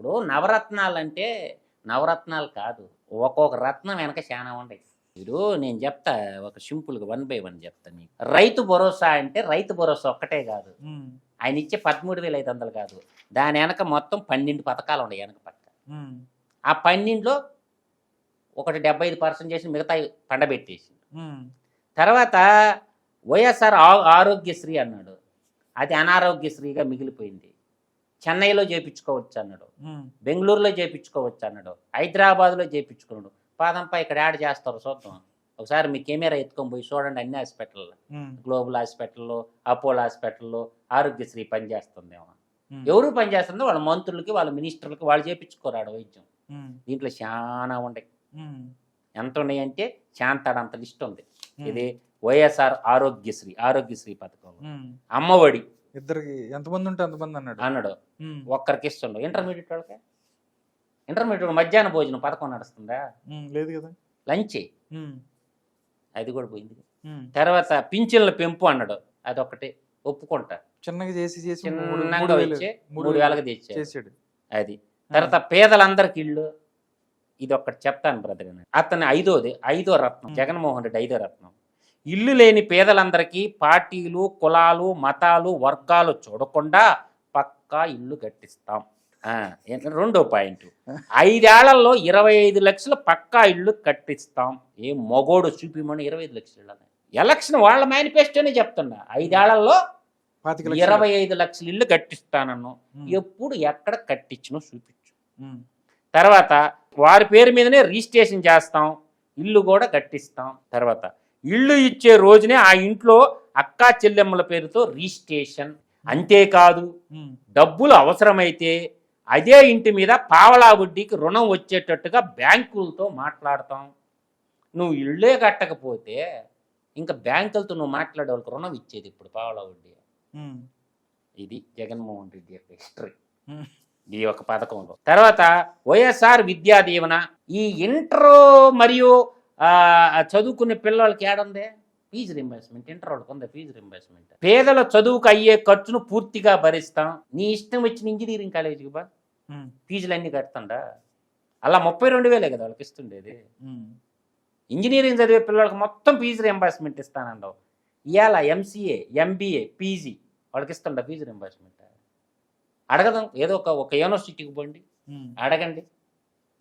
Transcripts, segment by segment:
ఇప్పుడు నవరత్నాలు అంటే నవరత్నాలు కాదు. ఒక్కొక్క రత్నం వెనక చాలా ఉండయి మీరు నేను చెప్తా ఒక సింపుల్గా వన్ బై వన్ చెప్తా నీకు. రైతు భరోసా అంటే రైతు భరోసా ఒక్కటే కాదు. ఆయన ఇచ్చే పదమూడు వేల ఐదు వందలు కాదు. దాని వెనక మొత్తం పన్నెండు పథకాలు ఉన్నాయి వెనక పక్క. ఆ పన్నెండులో ఒకటి డెబ్బై ఐదు పర్సెంట్ చేసి మిగతా పండబెట్టేసి తర్వాత వైఎస్ఆర్ ఆరోగ్యశ్రీ అన్నాడు. అది అనారోగ్యశ్రీగా మిగిలిపోయింది. చెన్నైలో చేపించుకోవచ్చు అన్నాడు బెంగళూరులో చేపించుకోవచ్చు అన్నాడు హైదరాబాద్లో చేపించుకున్నాడు. పాదంపై ఇక్కడ యాడ్ చేస్తారు చూద్దాం. ఒకసారి మీ కెమెరా ఎత్తుకొని పోయి చూడండి అన్ని హాస్పిటల్లో ఉమ్, గ్లోబల్ హాస్పిటల్లో అపోలో హాస్పిటల్లో ఆరోగ్యశ్రీ పనిచేస్తుందేమో ఎవరు పనిచేస్తుందో? వాళ్ళ మంత్రులకి వాళ్ళ మినిస్టర్లకి వాళ్ళు చేపించుకోరాడు వైద్యం. దీంట్లో చాలా ఉన్నాయి. ఎంత ఉన్నాయంటే శాంతాడంత లిస్ట్ ఉంది. ఇది వైఎస్ఆర్ ఆరోగ్యశ్రీ ఆరోగ్యశ్రీ పథకం. అమ్మఒడి. ఇద్దరికి ఎంతమంది ఉంటే అంతమంది అన్నాడు. అన్నాడు. ఒక్కరికి ఇస్తుండవు ఇంటర్మీడియట్ వాళ్ళకి? ఇంటర్మీడియట్ మధ్యాహ్న భోజనం పథకం నడుస్తుందా? లేదు కదా. లంచ్ అది కూడా పోయింది. తర్వాత పింఛన్ల పెంపు అన్నాడు. అదొకటి ఒప్పుకుంటా. చిన్నగా చేసి చేసి మూడు- చిన్నగా వచ్చి వేలకు తెచ్చాడు. అది. తర్వాత పేదలందరికి ఇల్లు. ఇది ఒకటి చెప్తాను బ్రదర్ అతను ఐదోది ఐదో రత్నం. జగన్మోహన్ రెడ్డి ఐదో రత్నం. ఇల్లు లేని పేదలందరికీ పార్టీలు కులాలు మతాలు వర్గాలు చూడకుండా పక్కా ఇల్లు కట్టిస్తాం. రెండో పాయింట్. ఐదేళ్ళలో ఇరవై ఐదు లక్షలు పక్కా ఇల్లు కట్టిస్తాం. ఏ మొగోడు చూపిమని ఇరవై ఐదు లక్షలు ఎలక్షన్ వాళ్ళ మేనిఫెస్టోనే చెప్తున్నా. ఐదేళ్ళలో. ఇరవై ఐదు లక్షలు ఇల్లు కట్టిస్తానన్ను. ఎప్పుడు ఎక్కడ కట్టించినో చూపించు. తర్వాత వారి పేరు మీదనే రిజిస్ట్రేషన్ చేస్తాం. ఇల్లు కూడా కట్టిస్తాం. తర్వాత ఇల్లు ఇచ్చే రోజునే ఆ ఇంట్లో అక్కా చెల్లెమ్మల పేరుతో రిజిస్ట్రేషన్. అంతేకాదు డబ్బులు అవసరమైతే అదే ఇంటి మీద పావలా వడ్డీకి రుణం వచ్చేటట్టుగా బ్యాంకులతో మాట్లాడతాం. నువ్వు ఇళ్ళే కట్టకపోతే ఇంకా బ్యాంకులతో నువ్వు మాట్లాడే వాళ్ళకి రుణం ఇచ్చేది ఇప్పుడు పావలా వడ్డీ. ఇది జగన్మోహన్ రెడ్డి యొక్క హిస్టరీ ఈ యొక్క పథకంలో. తర్వాత వైఎస్ఆర్ విద్యా దీవెన. ఈ ఇంటర్ మరియు చదువుకునే పిల్లలకి ఏడుంది? ఫీజు రింబర్స్మెంట్ ఇంటర్ వాళ్ళకి ఉంది ఫీజు రింబర్స్మెంట్ పేదల చదువుకు అయ్యే ఖర్చును పూర్తిగా భరిస్తాం. నీ ఇష్టం వచ్చిన ఇంజనీరింగ్ కాలేజీకి బా. అన్నీ కడుతుండా? అలా ముప్పై రెండు వేలే కదా వాళ్ళకి ఇస్తుండేది. ఇంజనీరింగ్ చదివే పిల్లలకి మొత్తం ఫీజు రింబర్స్మెంట్ ఇస్తానండవు. ఇవాళ ఎంసీఏ ఎంబీఏ పీజీ వాళ్ళకి ఇస్తుండ ఫీజు రింబర్స్మెంట్ అడగదాం. ఏదో ఒక ఒక యూనివర్సిటీకి పోండి. అడగండి.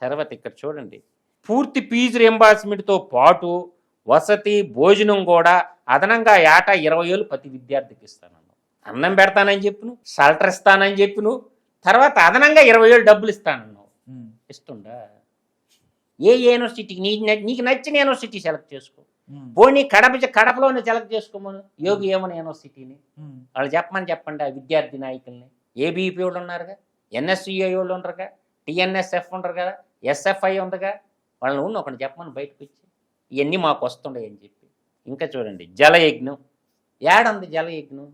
తర్వాత ఇక్కడ చూడండి. పూర్తి ఫీజు రియంబర్స్మెంట్తో పాటు వసతి భోజనం కూడా అదనంగా ఏటా ఇరవై వేలు ప్రతి విద్యార్థికి ఇస్తాను అన్నం పెడతానని చెప్పును షల్టర్ ఇస్తానని చెప్పును తర్వాత అదనంగా ఇరవై వేలు డబ్బులు ఇస్తానన్నావు ఇస్తుండా? ఏ యూనివర్సిటీకి నీ నీకు నచ్చిన యూనివర్సిటీ సెలెక్ట్ చేసుకో. పోనీ కడప కడపలోనే సెలెక్ట్ చేసుకోమను. యోగి ఏమని యూనివర్సిటీని వాళ్ళు చెప్పమని చెప్పండి ఆ విద్యార్థి నాయకుల్ని. ఏబీపీ వాళ్ళు ఉన్నారుగా ఎన్ఎస్యుఐ వాళ్ళు ఉండరుగా టిఎన్ఎస్ఎఫ్ ఉండరు కదా ఎస్ఎఫ్ఐ ఉందిగా వాళ్ళని ఉన్న ఒకటి చెప్పమని బయటకు వచ్చి ఇవన్నీ మాకు వస్తుండే అని చెప్పి. ఇంకా చూడండి జలయజ్ఞం. ఏడుంది జలయజ్ఞం?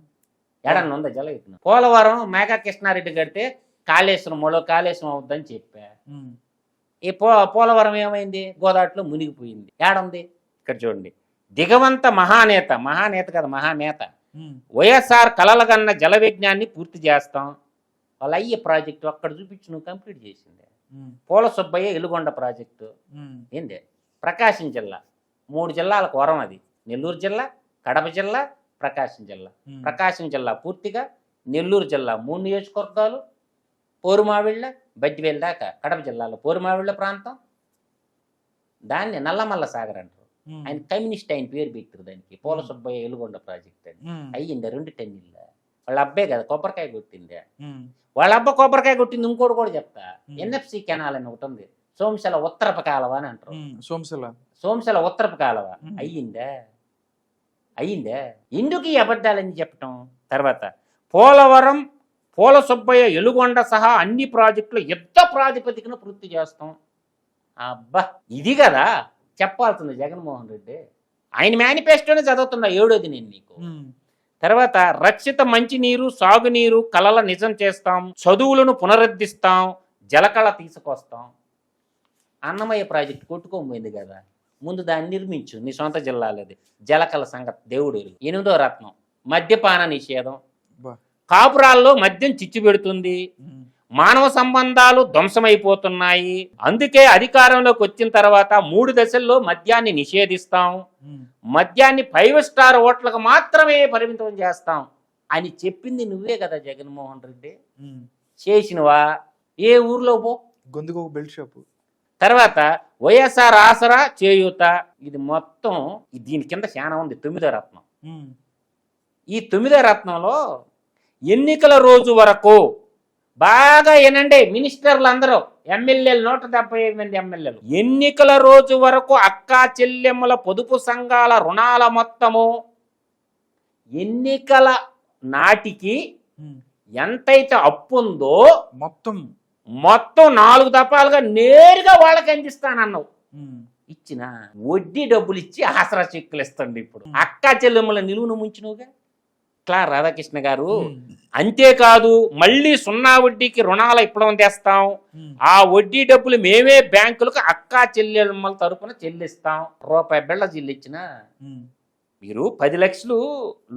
ఏడన్నా ఉందా జలయజ్ఞం? పోలవరం మేఘా కృష్ణారెడ్డి కడితే కాళేశ్వరం మూలో కాళేశ్వరం అవుద్దని చెప్పా. ఈ పో పోలవరం ఏమైంది? గోదావరిలో మునిగిపోయింది. ఏడుంది? ఇక్కడ చూడండి. దిగవంత మహానేత మహానేత కదా మహానేత. వైఎస్ఆర్ కలలగన్న జల విజ్ఞాన్ని పూర్తి చేస్తాం. వాళ్ళ అయ్యే ప్రాజెక్టు అక్కడ చూపించి నువ్వు కంప్లీట్ చేసిందే. పూల సుబ్బయ్య ఎలుగొండ ప్రాజెక్టు. ఏంది? ప్రకాశం జిల్లా. మూడు జిల్లాలకు వరం అది. నెల్లూరు జిల్లా కడప జిల్లా ప్రకాశం జిల్లా. ప్రకాశం జిల్లా పూర్తిగా నెల్లూరు జిల్లా మూడు నియోజకవర్గాలు పోరుమావిళ్ళ బద్దివేలు దాకా. కడప జిల్లాలో పోరుమావిళ్ళ ప్రాంతం. దాన్ని నల్లమల్ల సాగర్ అంటారు. ఆయన కమ్యూనిస్ట్ ఆయన పేరు పెట్టారు దానికి. పూల సుబ్బయ్య ఎలుగొండ ప్రాజెక్ట్ అని. అయ్యిందా రెండు టన్నుల? వాళ్ళ అబ్బాయి కదా కొబ్బరికాయ కొట్టిందే. వాళ్ళ అబ్బ కొబ్బరికాయ కొట్టింది ఇంకోటి కూడా చెప్తా. ఎన్ఎఫ్సి కెనాల్ అని ఒకటి ఉంది సోమశల ఉత్తరపు కాలవ అని అంటారు. సోమశిల. సోమశల ఉత్తరపు కాలవ. అయ్యిందా? అయ్యిందా? ఎందుకు ఈ అబద్ధాలని చెప్పటం? తర్వాత పోలవరం పూల సుబ్బయ్య ఎలుగొండ సహా అన్ని ప్రాజెక్టులు యుద్ధ ప్రాతిపదికన పూర్తి చేస్తాం. అబ్బా ఇది కదా చెప్పాల్సింది జగన్మోహన్ రెడ్డి. ఆయన మేనిఫెస్టోనే చదువుతున్నా ఏడోది నేను నీకు. తర్వాత రక్షిత మంచినీరు సాగునీరు కలల నిజం చేస్తాం చదువులను పునరుద్ధరిస్తాం జలకళ తీసుకొస్తాం. అన్నమయ్య ప్రాజెక్ట్ కొట్టుకోబోయింది కదా. ముందు దాన్ని నిర్మించు నీ సొంత జిల్లాలోది. జలకళ సంగతి దేవుడు. ఎనిమిదో రత్నం మద్యపాన నిషేధం. కాపురాల్లో మద్యం చిచ్చు పెడుతుంది. మానవ సంబంధాలు ధ్వంసమైపోతున్నాయి. అందుకే అధికారంలోకి వచ్చిన తర్వాత మూడు దశల్లో మద్యాన్ని నిషేధిస్తాం. మద్యాన్ని ఫైవ్ స్టార్ హోటల్కి మాత్రమే పరిమితం చేస్తాం. అని చెప్పింది నువ్వే కదా జగన్మోహన్ రెడ్డి. చేసినవా? ఏ ఊర్లో పో. గొంతుకు ఒక బెల్ట్ షాప్. తర్వాత వైఎస్ఆర్ ఆసరా చేయూత. ఇది మొత్తం దీని కింద చాలా ఉంది తొమ్మిదో రత్నం. ఈ తొమ్మిదో రత్నంలో ఎన్నికల రోజు వరకు బాగా ఏనండి మినిస్టర్లు అందరూ ఎమ్మెల్యేలు నూట డెబ్బై ఐదు మంది ఎమ్మెల్యేలు. ఎన్నికల రోజు వరకు అక్కా చెల్లెమ్మల పొదుపు సంఘాల రుణాల మొత్తము ఎన్నికల నాటికి. ఎంతైతే అప్పు ఉందో మొత్తం. మొత్తం నాలుగు దఫాలుగా నేరుగా వాళ్ళకి అందిస్తానన్నావు. ఇచ్చిన వడ్డీ డబ్బులు ఇచ్చి ఆసరా చెక్కులు ఇస్తండి ఇప్పుడు. అక్క చెల్లెమ్మల నిలువును ముంచినవుగా? ఇట్లా రాధాకృష్ణ గారు. అంతేకాదు మళ్ళీ సున్నా వడ్డీకి రుణాలు ఇప్పడం తెస్తాం. ఆ వడ్డీ డబ్బులు మేమే బ్యాంకులకు అక్కా చెల్లెమ్మల తరపున చెల్లిస్తాం రూపాయి బిళ్ళ చెల్లించిన. మీరు పది లక్షలు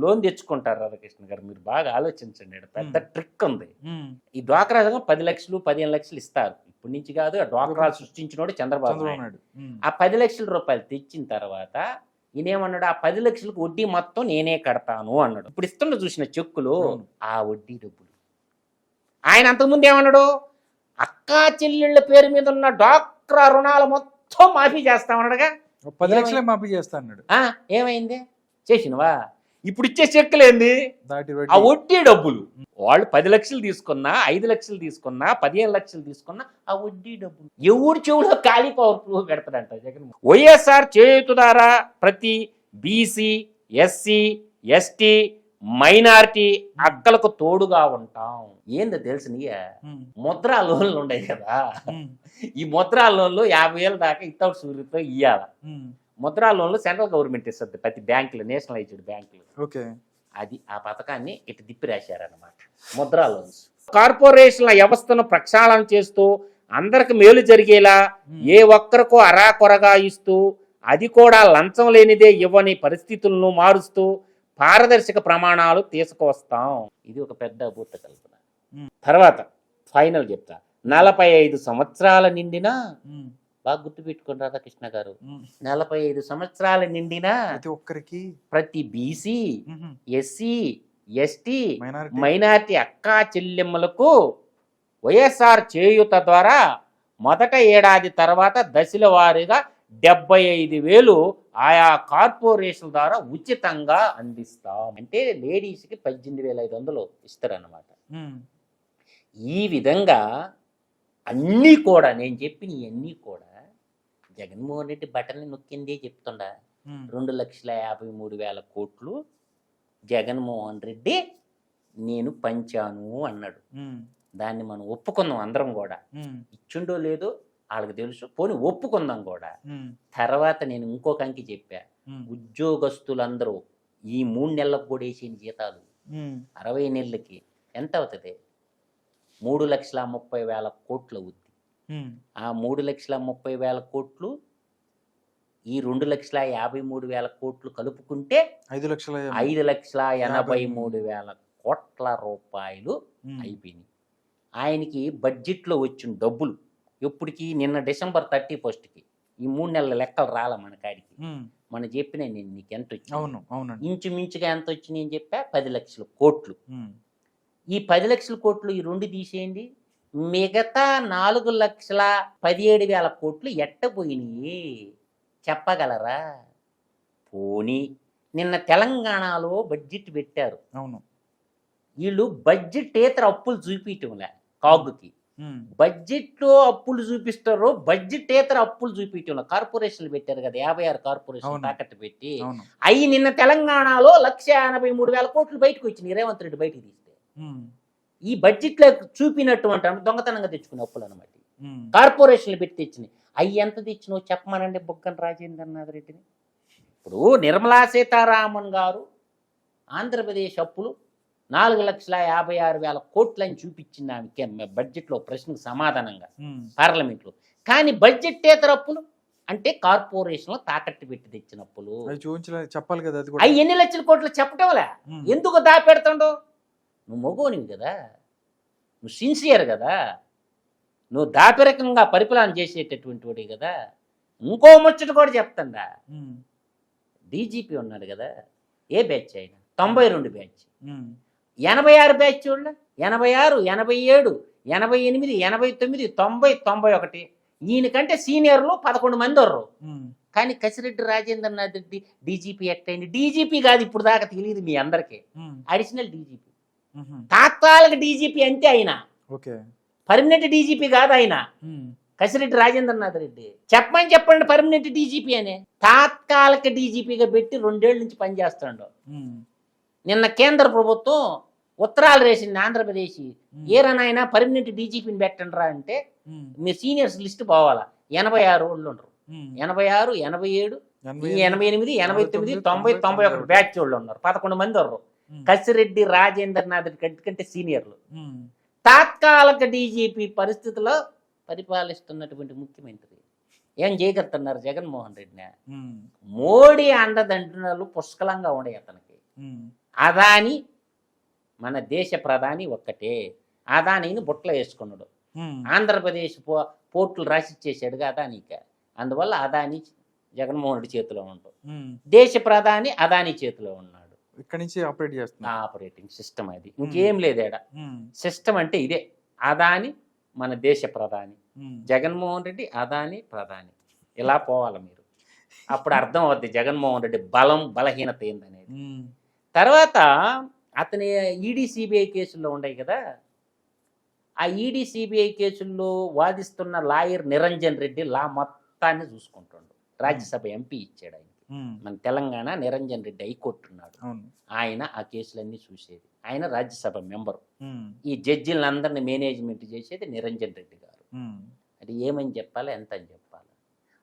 లోన్ తెచ్చుకుంటారు రాధాకృష్ణ గారు మీరు బాగా ఆలోచించండి పెద్ద ట్రిక్ ఉంది. ఈ డ్వాక్రా సంఘం పది లక్షలు పదిహేను లక్షలు ఇస్తారు ఇప్పటి నుంచి కాదు ఆ డ్వాక్రాలు సృష్టించినోడు చంద్రబాబు నాయుడు. ఆ పది లక్షల రూపాయలు తెచ్చిన తర్వాత ఈయనేమన్నాడు? ఆ పది లక్షలకు వడ్డీ మొత్తం నేనే కడతాను అన్నాడు. ఇప్పుడు ఇస్తున్న చూసిన చెక్కులు. ఆ వడ్డీ డబ్బులు. ఆయన అంతకుముందు ఏమన్నాడు? అక్కా చెల్లెళ్ళ పేరు మీద ఉన్న డాక్రా రుణాలు మొత్తం మాఫీ చేస్తామన్నాడుగా. పది లక్షలే మాఫీ చేస్తా అన్నాడు. ఆ, ఏమైంది? చేసినవా? ఇప్పుడు ఇచ్చే చెక్కులు ఏంది దాటి ఆ వడ్డీ. డబ్బులు వాళ్ళు పది లక్షలు తీసుకున్నా ఐదు లక్షలు తీసుకున్నా పదిహేను లక్షలు తీసుకున్నా ఆ వడ్డీ డబ్బులు ఎవడు చెవులో ఖాళీ పవర్ ప్రూఫ్ పెడతాడంట జగన్ వైఎస్ఆర్ చేయుతు ద్వారా ప్రతి బీసీ ఎస్సీ ఎస్టీ మైనారిటీ అక్కలకు తోడుగా ఉంటాం ఏందో తెలుసు నీయా ఉమ్. ముద్రా లోన్లు ఉన్నాయి కదా. ఈ ముద్రా లోన్లు యాభై వేల దాకా ఇత్తౌట్ సూర్యుతో ఇయ్యాల. ముద్రా లోన్లు సెంట్రల్ గవర్నమెంట్ ఇస్తుంది ప్రతి బ్యాంకులు నేషనలైజ్డ్ బ్యాంకులు. ఓకే. అది ఆ పథకాన్ని ఇటు తిప్పి రాశారన్నమాట. ముద్రా లోన్స్. కార్పొరేషన్ల వ్యవస్థను ప్రక్షాళన చేస్తూ అందరికి మేలు జరిగేలా. ఏ ఒక్కరికో అరాకొరగా ఇస్తూ అది కూడా లంచం లేనిదే ఇవ్వని పరిస్థితులను మారుస్తూ పారదర్శక ప్రమాణాలు తీసుకొస్తాం ఇది ఒక పెద్ద అభూత కల్పన. తర్వాత ఫైనల్ చెప్తా. నలభై ఐదు సంవత్సరాల నిండినా బాగా గుర్తుపెట్టుకోండి రాధాకృష్ణ గారు ఉమ్. నలభై ఐదు సంవత్సరాల నిండినా ప్రతి ఒక్కరికి ప్రతి బీసీ. ఎస్సీ ఎస్టీ మైనారిటీ అక్కా చెల్లెమ్మలకు వైఎస్ఆర్ చేయూత ద్వారా మొదట ఏడాది తర్వాత దశల వారీగా డెబ్బై ఐదు వేలు ఆయా కార్పొరేషన్ ద్వారా ఉచితంగా అందిస్తాం అంటే లేడీస్కి పద్దెనిమిది వేల ఐదు వందలు ఇస్తారన్నమాట. ఈ విధంగా అన్నీ కూడా నేను చెప్పిన ఇవన్నీ కూడా జగన్మోహన్ రెడ్డి బటన్ని నొక్కిందే చెప్తుండా. రెండు లక్షల యాభై మూడు వేల కోట్లు జగన్మోహన్ రెడ్డి నేను పంచాను అన్నాడు. దాన్ని మనం ఒప్పుకుందాం అందరం కూడా. ఇచ్చుండో లేదో వాళ్ళకి తెలుసు పోనీ ఒప్పుకుందాం కూడా. తర్వాత నేను ఇంకొక అంకి చెప్పా. ఉద్యోగస్తులందరూ ఈ మూడు నెలలకు కూడా వేసిన జీతాలు. అరవై నెలలకి ఎంత అవుతుంది మూడు లక్షల ముప్పై వేల కోట్లు అవుద్ది. ఆ మూడు లక్షల ముప్పై వేల కోట్లు ఈ రెండు లక్షల యాభై మూడు వేల కోట్లు కలుపుకుంటే ఐదు లక్షల ఐదు లక్షల ఎనభై మూడు వేల కోట్ల రూపాయలు. అయిపోయినాయి. ఆయనకి బడ్జెట్లో వచ్చిన డబ్బులు ఎప్పటికి నిన్న డిసెంబర్ థర్టీ ఫస్ట్కి ఈ మూడు నెలల లెక్కలు రాల మన కాడికి. మనం చెప్పిన నేను నీకు ఎంత వచ్చింది? అవును ఇంచుమించుగా ఎంత వచ్చినాయి అని చెప్పా? పది లక్షల కోట్లు. ఈ పది లక్షల కోట్లు ఈ రెండు తీసేయండి. మిగతా నాలుగు లక్షల పదిహేడు వేల కోట్లు ఎట్టపోయినాయి చెప్పగలరా? పోనీ నిన్న తెలంగాణలో బడ్జెట్ పెట్టారు. అవును. వీళ్ళు బడ్జెటేతర అప్పులు చూపించడంలే కాగుకి. బడ్జెట్లో అప్పులు చూపిస్తారు బడ్జెటేతర అప్పులు చూపించడం కార్పొరేషన్లు పెట్టారు కదా యాభై ఆరు కార్పొరేషన్. తాకట్టు పెట్టి. అవి నిన్న తెలంగాణలో లక్ష ఎనభై మూడు వేల కోట్లు బయటకు వచ్చినాయి. రేవంత్ రెడ్డి బయటకు తీస్తే. ఈ బడ్జెట్లో చూపినటువంటి అంటే దొంగతనంగా తెచ్చుకునే అప్పులు అనమాట. కార్పొరేషన్లు పెట్టి తెచ్చినాయి అవి ఎంత తెచ్చినావు చెప్పమనండి బుగ్గన రాజేంద్రనాథ్ రెడ్డిని. ఇప్పుడు నిర్మలా సీతారామన్ గారు ఆంధ్రప్రదేశ్ అప్పులు నాలుగు లక్షల యాభై ఆరు వేల కోట్లని చూపించింది ఆమెకి. బడ్జెట్లో ప్రశ్నకు సమాధానంగా. పార్లమెంట్లో. కానీ బడ్జెట్టేతర అప్పులు అంటే కార్పొరేషన్లో తాకట్టు పెట్టి తెచ్చిన అప్పులు. అది చూపించలే చెప్పాలి కదా అవి ఎన్ని లక్షల కోట్లు చెప్పటంలే. ఎందుకు దాపెడతాడో? నువ్వు మగోనివి కదా. నువ్వు సిన్సియర్ కదా. నువ్వు దాపరికంగా పరిపాలన చేసేటటువంటి వాడి కదా. ఇంకో ముచ్చట కూడా చెప్తాండా. డీజీపీ ఉన్నాడు కదా. ఏ బ్యాచ్ అయినా తొంభై రెండు బ్యాచ్. ఎనభై ఆరు బ్యాచ్ చూడ ఎనభై ఆరు ఎనభై ఏడు ఎనభై ఎనిమిది ఎనభై తొమ్మిది తొంభై తొంభై ఒకటి. ఈయనకంటే సీనియర్లు పదకొండు మంది ఉర్రు. ఉమ్, కానీ కసిరెడ్డి రాజేంద్రనాథ్ రెడ్డి డీజీపీ ఎట్టయింది డీజీపీ కాదు ఇప్పుడు దాకా తెలియదు మీ అందరికీ. Additional DGP. తాత్కాలిక డీజీపీ అంతే ఆయన. పర్మనెంట్ డీజీపీ కాదు ఆయన. కసిరెడ్డి రాజేంద్రనాథ్ రెడ్డి. చెప్పమని చెప్పండి పర్మనెంట్ డీజీపీ అనే. తాత్కాలిక డీజీపీగా పెట్టి రెండేళ్ళ నుంచి పనిచేస్తాడు నిన్న కేంద్ర ప్రభుత్వం ఉత్తరాలు వేసింది ఆంధ్రప్రదేశ్. ఏరనైనా పర్మనెంట్ డీజీపీని పెట్టండి రా అంటే మీ సీనియర్స్ లిస్ట్ పోవాలా. ఎనభై ఆరు వాళ్ళు ఉండరు. ఎనభై ఆరు ఎనభై ఏడు ఎనభై ఎనిమిది ఎనభై తొమ్మిది తొంభై తొంభై ఒకటి బ్యాచ్ వాళ్ళు ఉన్నారు. పదకొండు మంది ఉన్నారు. కసిరెడ్డి రాజేంద్రనాథ్ రెడ్డి కంటే సీనియర్లు. తాత్కాలిక డీజీపీ పరిస్థితిలో పరిపాలిస్తున్నటువంటి ముఖ్యమంత్రి ఏం చేయగలుగుతున్నారు జగన్మోహన్ రెడ్డిని? మోడీ అండదండలు పుష్కలంగా ఉండే అతనికి. అదాని మన దేశ ప్రధాని ఒక్కటే. అదానిని బుట్టలో వేసుకున్నాడు. ఆంధ్రప్రదేశ్ పో పోర్టులు రాసిచ్చేసాడుగా అదానికి. అందువల్ల అదాని జగన్మోహన్ రెడ్డి చేతిలో ఉంటాడు. దేశ ప్రధాని అదాని చేతిలో ఉన్నాడు. ఇక్కడి నుంచి ఆపరేట్ చేస్తున్నా ఆపరేటింగ్ సిస్టమ్ అది. ఇంకేం లేదేడ సిస్టమ్ అంటే ఇదే. అదాని మన దేశ ప్రధాని. జగన్మోహన్ రెడ్డి అదాని ప్రధాని. ఇలా పోవాలి మీరు. అప్పుడు అర్థం అవుద్ది జగన్మోహన్ రెడ్డి బలం బలహీనత ఏందనేది. తర్వాత అతని ఈడీ సిబిఐ కేసుల్లో ఉన్నాయి కదా. ఆ ఈడీ సిబిఐ కేసుల్లో వాదిస్తున్న లాయర్ నిరంజన్ రెడ్డి లా మొత్తాన్ని చూసుకుంటుండు. రాజ్యసభ ఎంపీ ఇచ్చాడు ఆయనకి ఉమ్, మన తెలంగాణ నిరంజన్ రెడ్డి హైకోర్టు ఉన్నాడు. ఆయన ఆ కేసులన్నీ చూసేది. ఆయన రాజ్యసభ మెంబరు. ఈ జడ్జిలందరినీ మేనేజ్మెంట్ చేసేది నిరంజన్ రెడ్డి గారు. అది ఏమని చెప్పాలి ఎంత అని చెప్పాలి?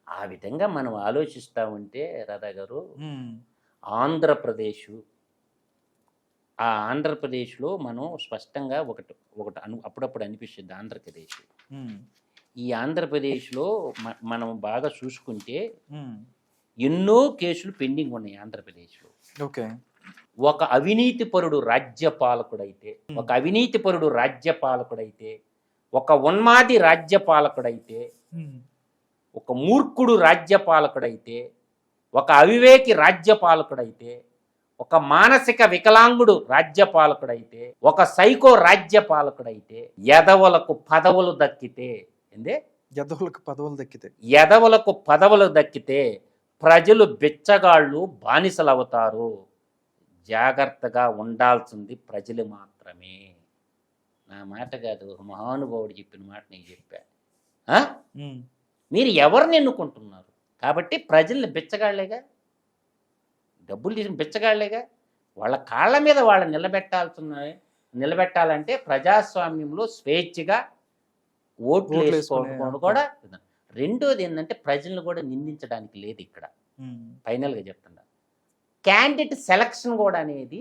ఆ విధంగా మనం ఆలోచిస్తూ ఉంటే రాధా గారు ఆంధ్రప్రదేశ్ ఆ ఆంధ్రప్రదేశ్లో మనం స్పష్టంగా ఒకటి ఒకటి అను అప్పుడప్పుడు అనిపిస్తుంది ఆంధ్రప్రదేశ్. ఈ ఆంధ్రప్రదేశ్లో మనం బాగా చూసుకుంటే ఎన్నో కేసులు పెండింగ్ ఉన్నాయి ఆంధ్రప్రదేశ్లో. ఓకే. ఒక అవినీతిపరుడు రాజ్యపాలకుడైతే ఒక అవినీతిపరుడు రాజ్యపాలకుడైతే ఒక ఉన్మాది రాజ్యపాలకుడైతే ఒక మూర్ఖుడు రాజ్యపాలకుడైతే ఒక అవివేకి రాజ్యపాలకుడైతే ఒక మానసిక వికలాంగుడు రాజ్యపాలకుడైతే ఒక సైకో రాజ్యపాలకుడైతే ఎదవలకు పదవులు దక్కితే ఏందే యదవులకు పదవులు దక్కితే. ఎదవలకు పదవులు దక్కితే ప్రజలు బిచ్చగాళ్ళు బానిసలు అవుతారు జాగ్రత్తగా ఉండాల్సింది ప్రజలు మాత్రమే. నా మాట కాదు మహానుభావుడు చెప్పిన మాట నేను చెప్పా. మీరు ఎవరిని ఎన్నుకుంటున్నారు? కాబట్టి ప్రజల్ని బిచ్చగాళ్ళేగా డబ్బులు తీసుకుని బిచ్చగాళ్ళేగా వాళ్ళ కాళ్ళ మీద వాళ్ళు నిలబెట్టాల్సిన నిలబెట్టాలంటే ప్రజాస్వామ్యంలో స్వేచ్ఛగా ఓట్లు వేసుకోవడం కూడా రెండోది ఏంటంటే ప్రజలను కూడా నిందించడానికి లేదు ఇక్కడ. ఫైనల్గా చెప్తున్నా. క్యాండిడేట్ సెలక్షన్ కూడా అనేది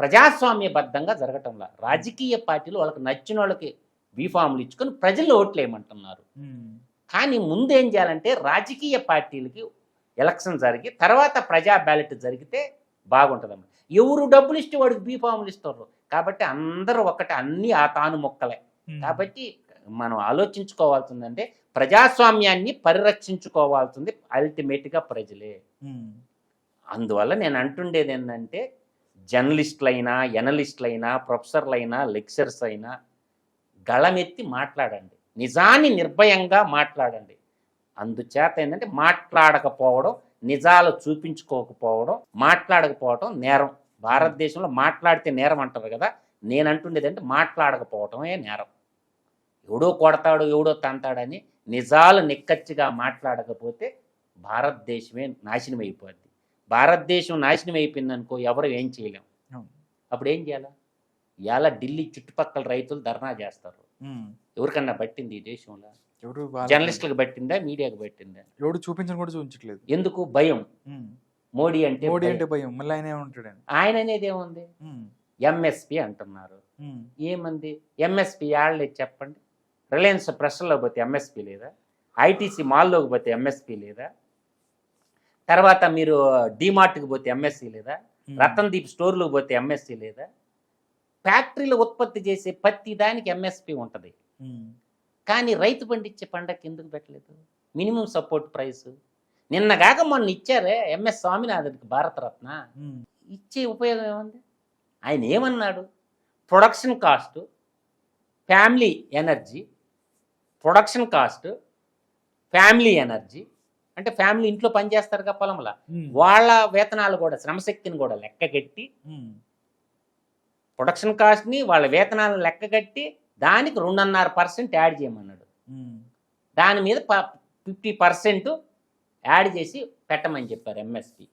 ప్రజాస్వామ్యబద్ధంగా జరగటంలా. రాజకీయ పార్టీలు వాళ్ళకి నచ్చిన వాళ్ళకి బీఫామ్లు ఇచ్చుకొని ప్రజలు ఓట్లు వేయమంటున్నారు కానీ ముందు ఏం చేయాలంటే రాజకీయ పార్టీలకి ఎలక్షన్ జరిగి తర్వాత ప్రజా బ్యాలెట్ జరిగితే బాగుంటుందన్నమాట ఎవరు డబ్బులు ఇస్తే వాడికి బీఫాములు ఇస్తారు. కాబట్టి అందరూ ఒకటి అన్ని ఆ తాను మొక్కలే. కాబట్టి మనం ఆలోచించుకోవాల్సిందంటే ప్రజాస్వామ్యాన్ని పరిరక్షించుకోవాల్సింది అల్టిమేట్గా ప్రజలే. అందువల్ల నేను అంటుండేది ఏంటంటే జర్నలిస్టులైనా ఎనలిస్టులైనా ప్రొఫెసర్లైనా లెక్చరర్స్ అయినా గళమెత్తి మాట్లాడండి. నిజాన్ని నిర్భయంగా మాట్లాడండి. అందుచేత ఏంటంటే మాట్లాడకపోవడం నిజాలు చూపించుకోకపోవడం మాట్లాడకపోవడం నేరం. భారతదేశంలో మాట్లాడితే నేరం అంటారు కదా నేను అంటుండేది అంటే మాట్లాడకపోవటమే నేరం. ఎవడో కొడతాడు ఎవడో తంతాడని నిజాలు నిక్కచ్చిగా మాట్లాడకపోతే భారతదేశమే నాశనం అయిపోద్ది భారతదేశం నాశనం అయిపోయింది అనుకో ఎవరు ఏం చేయలేం. అప్పుడు ఏం చేయాలా? ఇవాళ ఢిల్లీ చుట్టుపక్కల రైతులు ధర్నా చేస్తారు. ఎవరికన్నా పట్టింది ఈ దేశంలో? ఎవరు వాళ్ళ- జర్నలిస్టులకు పట్టిందా? మీడియాకు పట్టిందా? ఎవడు చూపించని కూడా చూపించట్లేదు. ఎందుకు? భయం. మోడీ అంటే మోడీ. అంటే భయం. మళ్ళీ ఆయన ఏమంటాడు ఆయన అనేది ఏముంది? ఎంఎస్పి అంటున్నారు. ఏమంది? ఎంఎస్పి యాళ్ళే చెప్పండి. రిలయన్స్ ప్రెస్లో పోతే ఎంఎస్పి లేదా? ఐటీసీ మాల్లోకి పోతే ఎంఎస్పి లేదా? తర్వాత మీరు డిమార్ట్కి పోతే ఎంఎస్సి లేదా? ఉమ్, రతన్ దీప్ స్టోర్లోకి పోతే ఎంఎస్సి లేదా? ఫ్యాక్టరీలు ఉత్పత్తి చేసే ప్రతి దానికి ఎంఎస్పి ఉంటుంది. కానీ రైతు పండించే పండగకి ఎందుకు పెట్టలేదు? Minimum support price. నిన్నగాక మొన్న ఇచ్చారే ఎంఎస్ స్వామినాథన్కి భారతరత్న. ఇచ్చే ఉపయోగం ఏముంది? ఆయన ఏమన్నాడు? Production cost family energy production cost family energy అంటే ఫ్యామిలీ ఇంట్లో పనిచేస్తారు కదా పొలంలో. వాళ్ళ వేతనాలు కూడా శ్రమశక్తిని కూడా లెక్కగట్టి. ప్రొడక్షన్ కాస్ట్ని వాళ్ళ వేతనాలను లెక్కగట్టి దానికి రెండున్నర పర్సెంట్ యాడ్ చేయమన్నాడు. దాని మీద ఫిఫ్టీ పర్సెంట్ యాడ్ చేసి పెట్టమని చెప్పారు ఎంఎస్పి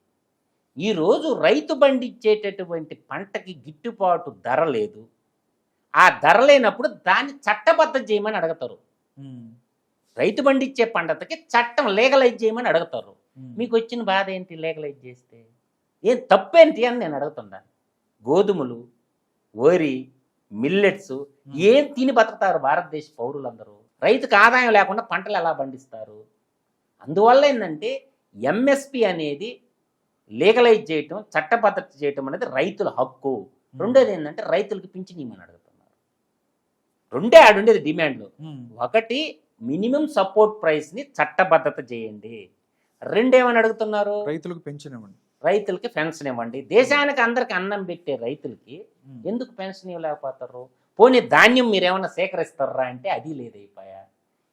ఈరోజు రైతు పండించేటటువంటి పంటకి గిట్టుబాటు ధర లేదు ఆ ధర లేనప్పుడు దాన్ని చట్టబద్ధం చేయమని అడుగుతారు. రైతు పండించే పంటకి చట్టం లీగలైజ్ చేయమని అడుగుతారు. మీకు వచ్చిన బాధ ఏంటి లీగలైజ్ చేస్తే? ఏం తప్పేంటి అని నేను అడుగుతున్నాను గోధుమలు వరి మిల్లెట్స్ ఏం తిని బతుకుతారు భారతదేశ పౌరులందరూ? రైతుకు ఆదాయం లేకుండా పంటలు ఎలా పండిస్తారు? అందువల్ల ఏంటంటే ఎంఎస్పి అనేది లీగలైజ్ చేయటం చట్టబద్ధత చేయటం అనేది రైతుల హక్కు. రెండోది ఏంటంటే రైతులకు పింఛన్ ఇవ్వమని అడుగుతున్నారు రెండే ఆడుండేది డిమాండ్లు. ఒకటి మినిమం సపోర్ట్ ప్రైస్ని చట్టబద్ధత చేయండి. రెండేమని అడుగుతున్నారు? రైతులకు పెన్షన్ ఇవ్వండి రైతులకి పెన్షన్ ఇవ్వండి దేశానికి అందరికి అన్నం పెట్టే రైతులకి. ఎందుకు పెన్షన్ ఇవ్వలేకపోతారు పోనీ ధాన్యం మీరేమన్నా సేకరిస్తారా అంటే అది లేదైపోయా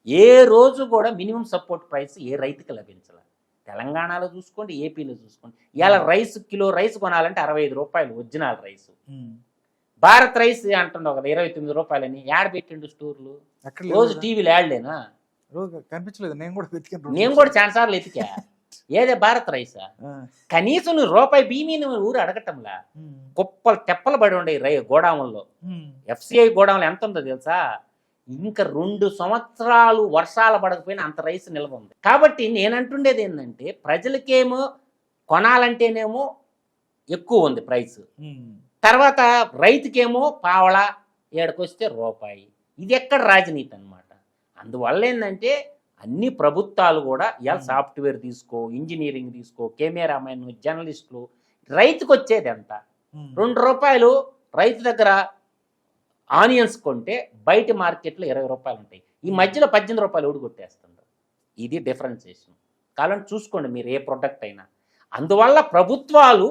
ఏ రోజు కూడా మినిమం సపోర్ట్ ప్రైస్ ఏ రైతుకి లభించాల. తెలంగాణలో చూసుకోండి ఏపీలో చూసుకోండి. ఇవాళ రైస్ కిలో రైస్ కొనాలంటే అరవై ఐదు రూపాయలు ఒరిజినల్ రైస్. భారత్ రైస్ అంటున్నావు కదా ఇరవై తొమ్మిది రూపాయలని. యాడ్ పెట్టిండు స్టోర్లు? రోజు టీవీలో యాడ్లేనా? రోజు కనిపించలేదు. నేను కూడా వెతికాను నేను కూడా చాలా సార్లు ఎతికా ఏదే భారత్ రైసా. కనీసం నువ్వు రూపాయి భీమీని ఊరు అడగటంలా. కుప్పలు తెప్పలు పడి ఉండే రై గోడాముల్లో. ఎఫ్సిఐ గోడౌన్లు ఎంత ఉందో తెలుసా? ఇంకా రెండు సంవత్సరాలు వర్షాలు పడకపోయినా అంత రైస్ నిల్వ ఉంది. కాబట్టి నేను అంటుండేది ఏంటంటే ప్రజలకేమో కొనాలంటేనేమో ఎక్కువ ఉంది ప్రైస్. తర్వాత రైతుకేమో పావళ ఏడకొస్తే రూపాయి. ఇది ఎక్కడ రాజనీతి అన్నమాట. అందువల్ల ఏంటంటే అన్ని ప్రభుత్వాలు కూడా ఇవాళ. సాఫ్ట్వేర్ తీసుకో ఇంజనీరింగ్ తీసుకో కెమెరామెన్ జర్నలిస్టులు రైతుకు వచ్చేది ఎంత. రెండు రూపాయలు రైతు దగ్గర ఆనియన్స్ కొంటే బయట మార్కెట్లో ఇరవై రూపాయలు ఉంటాయి. ఈ మధ్యలో పద్దెనిమిది రూపాయలు ఊడి కొట్టేస్తుండ్రు ఇది డిఫరెన్సియేషన్ కావాలంటే చూసుకోండి మీరు ఏ ప్రొడక్ట్ అయినా. అందువల్ల ప్రభుత్వాలు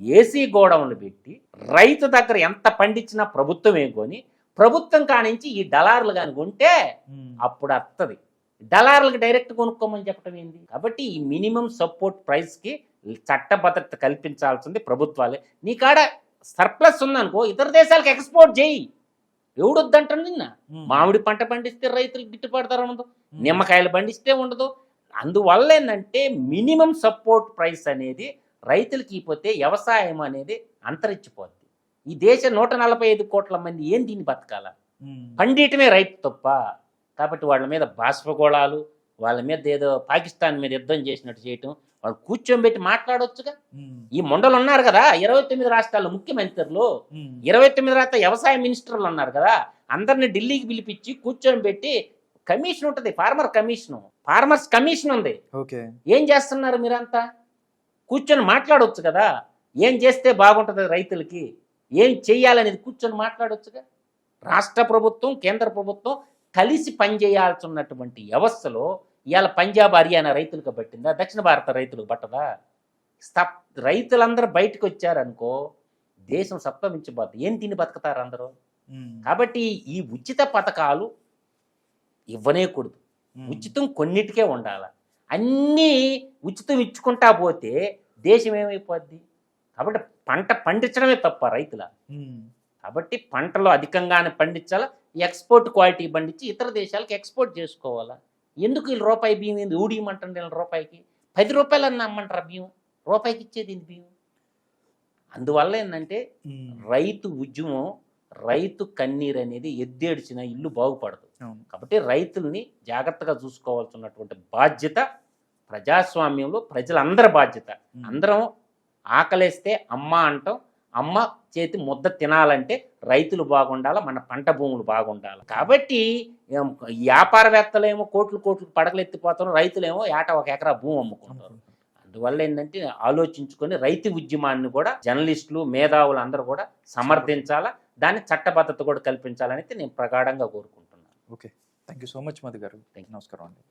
ఏసీ గోడౌన్లు పెట్టి రైతు దగ్గర ఎంత పండించినా ప్రభుత్వమే కొని ప్రభుత్వం కానించి ఈ డలార్లు కానీ కొంటే. అప్పుడు వస్తుంది డలార్లకు డైరెక్ట్ కొనుక్కోమని చెప్పడం ఏంది కాబట్టి ఈ మినిమం సపోర్ట్ ప్రైస్కి చట్టభద్రత కల్పించాల్సింది ప్రభుత్వాలే నీ కాడ సర్ప్లస్ ఉందనుకో ఇతర దేశాలకు ఎక్స్పోర్ట్ చేయి ఎవడొద్దంటాడు నిన్న. మామిడి పంట పండిస్తే రైతులకు గిట్టుబాటు ధర ఉండదు. నిమ్మకాయలు పండిస్తే ఉండదు అందువల్ల ఏంటంటే మినిమం సపోర్ట్ ప్రైస్ అనేది రైతులకి ఇపోతే వ్యవసాయం అనేది అంతరించిపోద్ది. ఈ దేశ నూట నలభై ఐదు కోట్ల మంది ఏం దీన్ని బతకాల. పండియటమే రైతు తప్ప. కాబట్టి వాళ్ళ మీద బాష్పగోళాలు వాళ్ళ మీద ఏదో పాకిస్తాన్ మీద యుద్ధం చేసినట్టు చేయటం వాళ్ళు కూర్చోబెట్టి మాట్లాడొచ్చుగా. ఈ మొండలు ఉన్నారు కదా ఇరవై తొమ్మిది రాష్ట్రాల్లో ముఖ్యమంత్రులు. ఇరవై తొమ్మిది రాష్ట్ర వ్యవసాయ మినిస్టర్లు ఉన్నారు కదా అందరిని ఢిల్లీకి పిలిపించి కూర్చొని పెట్టి కమిషన్ ఉంటుంది ఫార్మర్ కమిషన్. ఫార్మర్స్ కమిషన్ ఉంది. ఏం చేస్తున్నారు మీరంతా? కూర్చొని మాట్లాడవచ్చు కదా. ఏం చేస్తే బాగుంటుంది రైతులకి? ఏం చెయ్యాలనేది కూర్చొని మాట్లాడొచ్చుగా? రాష్ట్ర ప్రభుత్వం కేంద్ర ప్రభుత్వం కలిసి పనిచేయాల్సినటువంటి వ్యవస్థలో ఇవాళ పంజాబ్ హర్యానా రైతులకు పట్టిందా? దక్షిణ భారత రైతులకు పట్టదా? స్తప్ రైతులందరూ బయటకు వచ్చారనుకో దేశం సప్తమించిపోద్ది ఏం తిని బతుకుతారు అందరూ. కాబట్టి ఈ ఉచిత పథకాలు ఇవ్వనేకూడదు. ఉచితం కొన్నిటికే ఉండాలి. అన్నీ ఉచితం ఇచ్చుకుంటా పోతే దేశం ఏమైపోద్ది కాబట్టి పంట పండించడమే తప్ప రైతుల. కాబట్టి పంటలు అధికంగానే పండించాలా? ఎక్స్పోర్ట్ క్వాలిటీ పండించి ఇతర దేశాలకు ఎక్స్పోర్ట్ చేసుకోవాలా? ఎందుకు వీళ్ళు రూపాయి బియ్యం ఏంది? ఊడియమంటండి వీళ్ళ రూపాయికి. పది రూపాయలు అన్న అమ్మంటారా బియ్యం రూపాయికి ఇచ్చేది బియ్యం అందువల్ల ఏంటంటే. రైతు ఉద్యమం రైతు కన్నీరు అనేది ఎద్దేడిచిన ఇల్లు బాగుపడదు. కాబట్టి రైతుల్ని జాగ్రత్తగా చూసుకోవాల్సినటువంటి బాధ్యత ప్రజాస్వామ్యంలో ప్రజలందరి బాధ్యత. అందరం ఆకలేస్తే అమ్మ అంటాం. అమ్మ చేతి ముద్ద తినాలంటే రైతులు బాగుండాలి మన పంట భూములు బాగుండాలి. కాబట్టి వ్యాపారవేత్తలేమో కోట్లు కోట్లు పడగలు ఎత్తిపోతారు రైతులేమో ఏట ఒక ఎకరా భూమి అమ్ముకుంటారు. అందువల్ల ఏంటంటే ఆలోచించుకొని రైతు ఉద్యమాన్ని కూడా జర్నలిస్టులు మేధావులు అందరూ కూడా సమర్థించాలా దాన్ని చట్టబద్ధత కూడా కల్పించాలని నేను ప్రగాఢంగా కోరుకుంటున్నాను. Okay. Thank you so much Madhu గారు. నమస్కారం అండి.